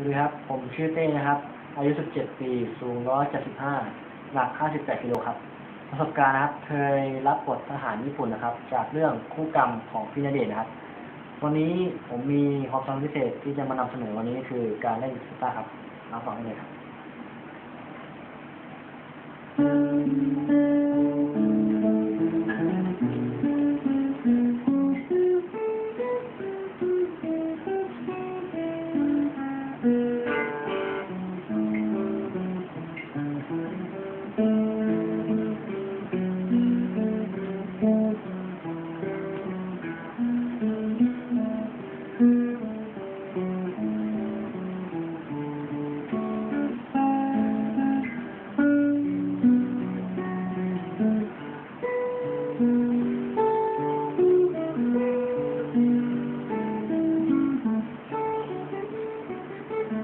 วัสดีครับ ผมชื่อเต้นะครับ อายุ 17 ปี สูง 175 หนัก 58กิโลครับ ประสบการณ์นะครับ เคยรับบททหารญี่ปุ่นนะครับ จากเรื่องคู่กรรมของพี่ณเดชน์นะครับ วันนี้ผมมีความสามารถพิเศษที่จะมานำเสนอวันนี้คือการเล่นกีตาร์ครับรับฟังได้เลยครับ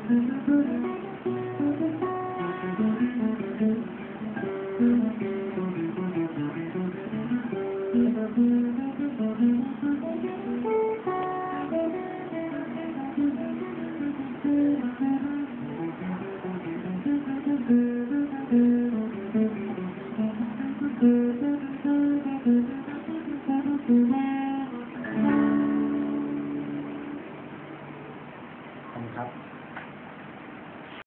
ครับ